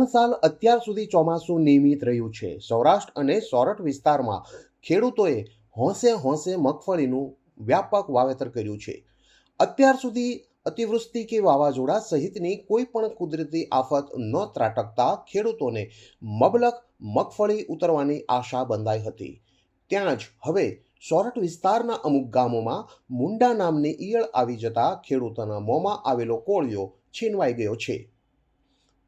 ત્રણ સાલ અત્યાર સુધી ચોમાસું નિયમિત રહ્યું છે. સૌરાષ્ટ્ર અને સોરઠ વિસ્તારમાં ખેડૂતોએ હોંશે હોંશે મગફળીનું વ્યાપક વાવેતર કર્યું છે. અત્યાર સુધી અતિવૃષ્ટિ કે વાવાઝોડા સહિતની કોઈ પણ કુદરતી આફત ન ત્રાટકતા ખેડૂતોને મબલક મગફળી ઉતરવાની આશા બંધાઈ હતી. ત્યાં જ હવે સોરઠ વિસ્તારના અમુક ગામોમાં મુંડા નામની ઈયળ આવી જતા ખેડૂતોના મોંમાં આવેલો કોળિયો છીનવાઈ ગયો છે.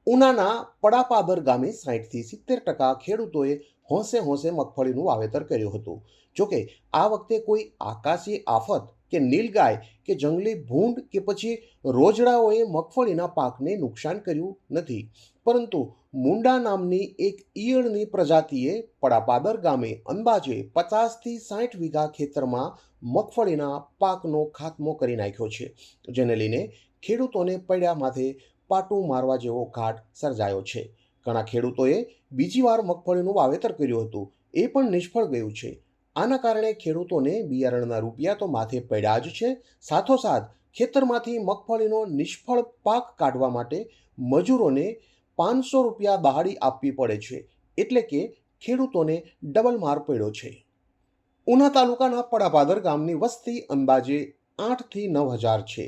ઉનાના પડાપાદર ગામે સાહીઠથી સિત્તેર ટકા ખેડૂતોએ હોંશે હોંશે મગફળીનું વાવેતર કર્યું હતું. જોકે, આ વખતે કોઈ આકાશી આફત કે નીલગાય કે જંગલી ભૂંડ કે પછી રોજડાઓએ મગફળીના પાકને નુકસાન કર્યું નથી. પરંતુ મુંડા નામની એક ઈયળની પ્રજાતિએ પડાપાદર ગામે અંદાજે પચાસથી સાઠ વીઘા ખેતરમાં મગફળીના પાકનો ખાત્મો કરી નાખ્યો છે. જેને લઈને ખેડૂતોને પડ્યા માથે પાટું મારવા જેવો ઘાટ સર્જાયો છે. ઘણા ખેડૂતોએ બીજી વાર મગફળીનું વાવેતર કર્યું હતું. એ પણ નિષ્ફળ ગયું છે. આના કારણે ખેડૂતોને બિયારણના રૂપિયા તો માથે પડ્યા જ છે. સાથોસાથ, ખેતરમાંથી મગફળીનો નિષ્ફળ પાક કાઢવા માટે મજૂરોને પાંચસો રૂપિયા બહાડી આપવી પડે છે. એટલે કે ખેડૂતોને ડબલ માર પડ્યો છે. ઉના તાલુકાના પડાપાદર ગામની વસ્તી અંદાજે આઠથી નવ હજાર છે.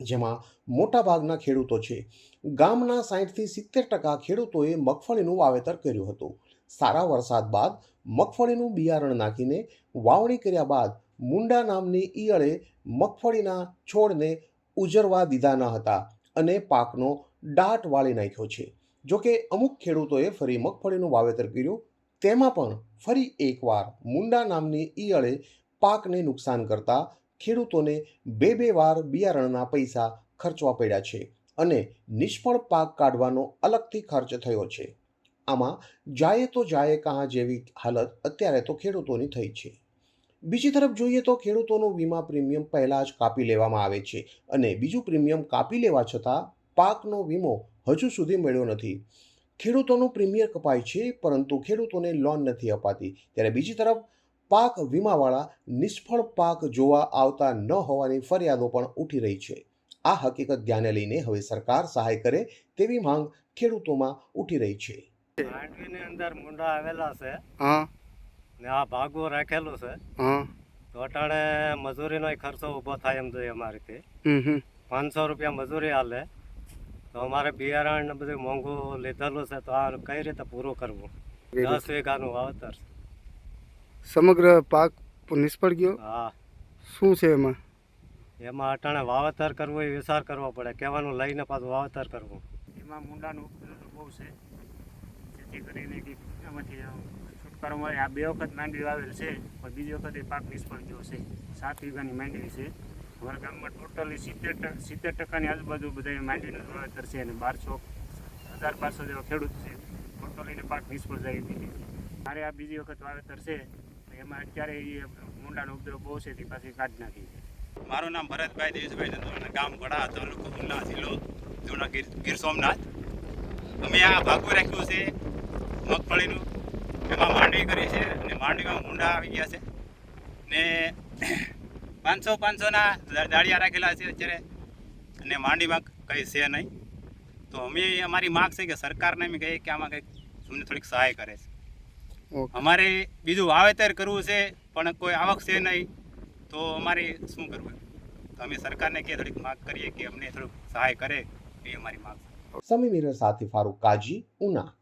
જેમાં મોટાભાગના ખેડૂતો છે. ગામના સાહીઠથી સિત્તેર ટકા ખેડૂતોએ મગફળીનું વાવેતર કર્યું હતું. સારા વરસાદ બાદ મગફળીનું બિયારણ નાખીને વાવણી કર્યા બાદ મુંડા નામની ઈયળે મગફળીના છોડને ઉજરવા દીધા ન હતા અને પાકનો દાટ વાળી નાખ્યો છે. જોકે અમુક ખેડૂતોએ ફરી મગફળીનું વાવેતર કર્યું, તેમાં પણ ફરી એકવાર મુંડા નામની ઈયળે પાકને નુકસાન કરતા ખેડૂતોને બે બે વાર બિયારણના પૈસા ખર્ચવા પડ્યા છે અને નિષ્ફળ પાક કાઢવાનો અલગથી ખર્ચ થયો છે. આમાં જાય તો જાય કાં જેવી હાલત અત્યારે તો ખેડૂતોની થઈ છે. બીજી તરફ જોઈએ તો ખેડૂતોનું વીમા પ્રીમિયમ પહેલાં જ કાપી લેવામાં આવે છે અને બીજું પ્રીમિયમ કાપી લેવા છતાં પાકનો વીમો હજુ સુધી મળ્યો નથી. ખેડૂતોનું પ્રીમિયમ કપાય છે પરંતુ ખેડૂતોને લોન નથી અપાતી. ત્યારે બીજી તરફ પાક વીમાવાળા નિષ્ફળ પાક જોવા આવતા ન હોવાની ફરિયાદો પણ ઉઠી રહી છે. આ હકીકત ધ્યાને લઈને હવે સરકાર સહાય કરે તેવી માંગ ખેડૂતોમાં ઉઠી રહી છે. માંડવીની અંદર મુંડા આવેલા છે. હા. ને આ ભાગો રાખેલો છે. હા. તો અટાણે મજૂરીનો ખર્ચો ઊભો થાય એમ જોઈએ અમારીથી પાંચસો રૂપિયા મજૂરી હાલે. તો અમારે બિયારણ ને બધું મોંઘું લીધેલું છે તો આ કઈ રીતે પૂરું કરવું? દસ વીઘાનું વાવતર છે. સમગ્ર પાક નિષ્ફળ ગયો. હા. શું છે એમાં? એમાં અટાણે વાવેતર કરવું એ વિચાર કરવો પડે. કહેવાનું લઈને પાછું વાવેતર કરવું. એમાં મુંડાનું ઉપદ્રવ બહુ છે. જેથી કરીને કે એમાંથી છુટકારો મળે. આ બે વખત માંડવી વાવેલ છે પણ બીજી વખત એ પાક નિષ્ફળ ગયો છે. સાત વીઘાની માંડવી છે. અમારા ગામમાં ટોટલી સિત્તેર ટકા સિત્તેર ટકાની આજુબાજુ બધા માંડવીનું વાવેતર છે અને બારસો હજાર બારસો જેવા ખેડૂત છે. ટોટલીને પાક નિષ્ફળ જાય મારે આ બીજી વખત વાવેતર છે. એમાં અત્યારે એ મુંડાનો ઉપદ્રવ બહુ છે તે પાછી કાઢી નાખી મારું નામ ભરતભાઈ દેશભાઈ ચંદ્રભાઈ ગામ વડા તાલુકો ઉલ્લા જિલ્લો જૂના ગીર સોમનાથ. અમે આ ભાગું રાખ્યું છે, મગફળીનું. એમાં માંડવી કરી છે અને માંડવીમાં મુંડા આવી ગયા છે. ને પાંચસો પાંચસોના દાળિયા રાખેલા છે અત્યારે. અને માંડવીમાં કંઈ છે નહીં. તો અમે, અમારી માગ છે કે સરકારને અમે કહીએ કે આમાં કંઈક અમને થોડીક સહાય કરે છે. અમારે બીજું વાવેતર કરવું છે પણ કોઈ આવક છે નહીં તો અમારે શું કરવું? તો અમે સરકારને કે થોડીક માગ કરીએ કે અમને થોડુંક સહાય કરે એ અમારી માગ છે. સમી મિરર સાથે ફારૂક કાજી ઉના.